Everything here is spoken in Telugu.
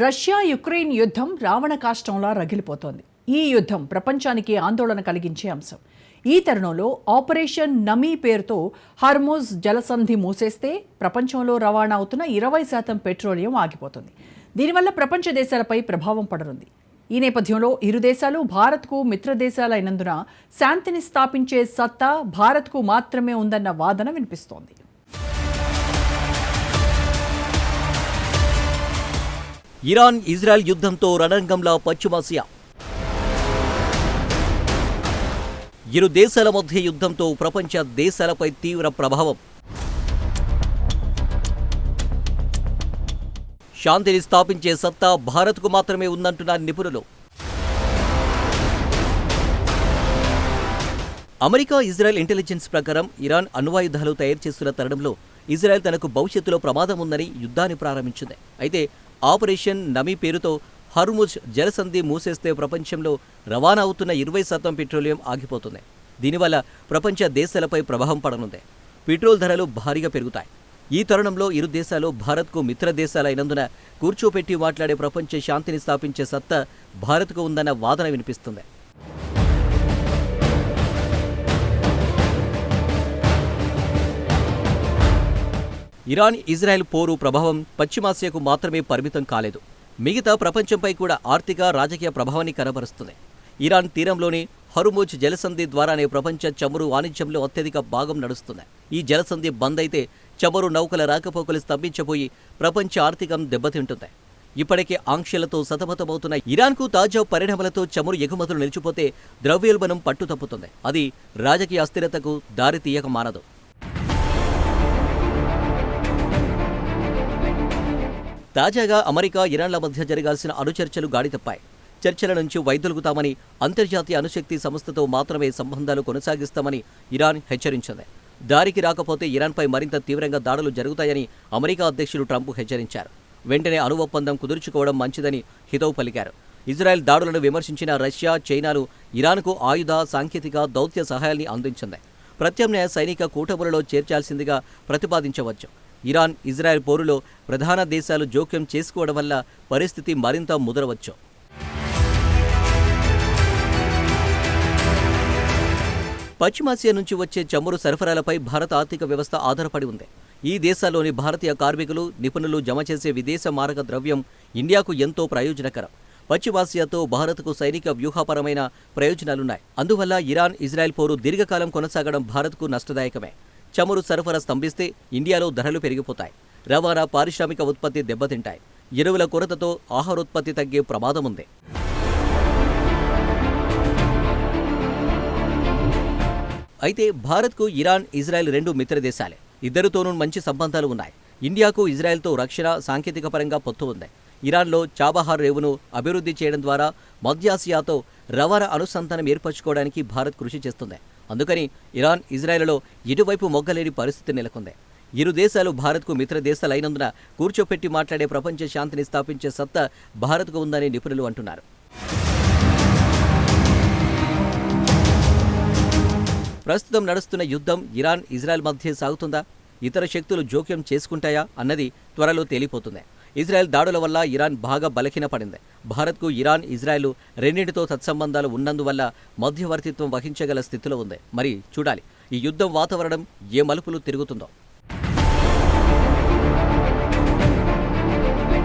రష్యా యుక్రెయిన్ యుద్ధం రావణ కాష్టంలా రగిలిపోతోంది. ఈ యుద్ధం ప్రపంచానికి ఆందోళన కలిగించే అంశం. ఈ తరుణంలో ఆపరేషన్ నమీ పేరుతో హర్మోజ్ జలసంధి మూసేస్తే ప్రపంచంలో రవాణా అవుతున్న ఇరవై శాతం పెట్రోలియం ఆగిపోతుంది. దీనివల్ల ప్రపంచ దేశాలపై ప్రభావం పడనుంది. ఈ నేపథ్యంలో ఇరు దేశాలు భారత్కు మిత్రదేశాలైనందున శాంతిని స్థాపించే సత్తా భారత్కు మాత్రమే ఉందన్న వాదన వినిపిస్తోంది. ఇరాన్ ఇజ్రాయెల్ యుద్ధంతో రణరంగంలో పశ్చిమాసియా ఇరు దేశాల మధ్య యుద్ధంతో ప్రపంచ దేశాలపై తీవ్ర ప్రభావం. శాంతిని స్థాపించే సత్తా భారత్కు మాత్రమే ఉందంటున్న నిపుణులు. అమెరికా ఇజ్రాయెల్ ఇంటెలిజెన్స్ ప్రకారం ఇరాన్ అణ్వాయుధాలు తయారు చేస్తున్న తరుణంలో ఇజ్రాయెల్ తనకు భవిష్యత్తులో ప్రమాదం ఉందని యుద్ధాన్ని ప్రారంభించింది. అయితే ఆపరేషన్ నమీ పేరుతో హర్ముజ్ జలసంధి మూసేస్తే ప్రపంచంలో రవాణా అవుతున్న ఇరవై శాతం పెట్రోలియం ఆగిపోతుంది. దీనివల్ల ప్రపంచ దేశాలపై ప్రభావం పడనుంది. పెట్రోల్ ధరలు భారీగా పెరుగుతాయి. ఈ తరుణంలో ఇరు దేశాలు భారత్కు మిత్ర దేశాలైనందున కూర్చోపెట్టి మాట్లాడే ప్రపంచ శాంతిని స్థాపించే సత్తా భారత్కు ఉందన్న వాదన వినిపిస్తుంది. ఇరాన్ ఇజ్రాయెల్ పోరు ప్రభావం పశ్చిమాసియాకు మాత్రమే పరిమితం కాలేదు. మిగతా ప్రపంచంపై కూడా ఆర్థిక రాజకీయ ప్రభావాన్ని కనబరుస్తుంది. ఇరాన్ తీరంలోని హరుముజ్ జలసంధి ద్వారానే ప్రపంచ చమురు వాణిజ్యంలో అత్యధిక భాగం నడుస్తుంది. ఈ జలసంధి బంద్ అయితే చమురు నౌకల రాకపోకలు స్తంభించబోయి ప్రపంచ ఆర్థికం దెబ్బతింటుంది. ఇప్పటికే ఆంక్షలతో సతమతమవుతున్న ఇరాన్కు తాజా పరిణామాలతో చమురు ఎగుమతులు నిలిచిపోతే ద్రవ్యోల్బణం పట్టుతప్పుతుంది. అది రాజకీయ అస్థిరతకు దారితీయక మానదు. తాజాగా అమెరికా ఇరాన్ల మధ్య జరగాల్సిన అణుచర్చలు గాడి తప్పాయి. చర్చల నుంచి వైదొలుగుతామని అంతర్జాతీయ అణుశక్తి సంస్థతో మాత్రమే సంబంధాలు కొనసాగిస్తామని ఇరాన్ హెచ్చరించింది. దారికి రాకపోతే ఇరాన్పై మరింత తీవ్రంగా దాడులు జరుగుతాయని అమెరికా అధ్యక్షుడు ట్రంప్ హెచ్చరించారు. వెంటనే అణు ఒప్పందం కుదుర్చుకోవడం మంచిదని హితవు పలికారు. ఇజ్రాయెల్ దాడులను విమర్శించిన రష్యా చైనాలు ఇరాన్కు ఆయుధ సాంకేతిక దౌత్య సహాయాన్ని అందించింది. ప్రత్యామ్నాయ సైనిక కూటములలో చేర్చాల్సిందిగా ప్రతిపాదించవచ్చు. ఇరాన్ ఇజ్రాయెల్ పోరులో ప్రధాన దేశాలు జోక్యం చేసుకోవడం వల్ల పరిస్థితి మరింత ముదరవచ్చు. పశ్చిమాసియా నుంచి వచ్చే చమురు సరఫరాలపై భారత ఆర్థిక వ్యవస్థ ఆధారపడి ఉంది. ఈ దేశాల్లోని భారతీయ కార్మికులు నిపుణులు జమ చేసే విదేశ మారక ద్రవ్యం ఇండియాకు ఎంతో ప్రయోజనకరం. పశ్చిమాసియాతో భారత్కు సైనిక వ్యూహపరమైన ప్రయోజనాలున్నాయి. అందువల్ల ఇరాన్ ఇజ్రాయెల్ పోరు దీర్ఘకాలం కొనసాగడం భారత్కు నష్టదాయకమే. చమురు సరఫరా స్తంభిస్తే ఇండియాలో ధరలు పెరిగిపోతాయి. రవాణా పారిశ్రామిక ఉత్పత్తి దెబ్బతింటాయి. ఎరువుల కొరతతో ఆహారోత్పత్తి తగ్గే ప్రమాదం ఉంది అయితే భారత్కు ఇరాన్ ఇజ్రాయెల్ రెండు మిత్ర దేశాలే ఇద్దరితోనూ మంచి సంబంధాలు ఉన్నాయి. ఇండియాకు ఇజ్రాయెల్తో రక్షణ సాంకేతిక పరంగా పొత్తు ఉంది. ఇరాన్లో చాబహార్ రేవును అభివృద్ధి చేయడం ద్వారా మధ్యాసియాతో రవాణా అనుసంధానం ఏర్పరచుకోవడానికి భారత్ కృషి చేస్తుంది. అందుకని ఇరాన్ ఇజ్రాయెల్లో ఇటువైపు మొగ్గలేని పరిస్థితి నెలకొంది. ఇరు దేశాలు భారత్కు మిత్ర దేశాలైనందున కూర్చోపెట్టి మాట్లాడే ప్రపంచ శాంతిని స్థాపించే సత్తా భారత్కు ఉందని నిపుణులు అంటున్నారు. ప్రస్తుతం నడుస్తున్న యుద్ధం ఇరాన్ ఇజ్రాయెల్ మధ్య సాగుతుందా? ఇతర శక్తులు జోక్యం చేసుకుంటాయా? అన్నది త్వరలో తేలిపోతుంది. ఇజ్రాయెల్ దాడుల వల్ల ఇరాన్ బాగా బలహీనపడింది. భారత్కు ఇరాన్ ఇజ్రాయెల్ రెండింటితో సత్సంబంధాలు ఉన్నందువల్ల మధ్యవర్తిత్వం వహించగల స్థితిలో ఉంది. మరి చూడాలి. ఈ యుద్ధం వాతావరణం ఏ మలుపులు తిరుగుతుందో.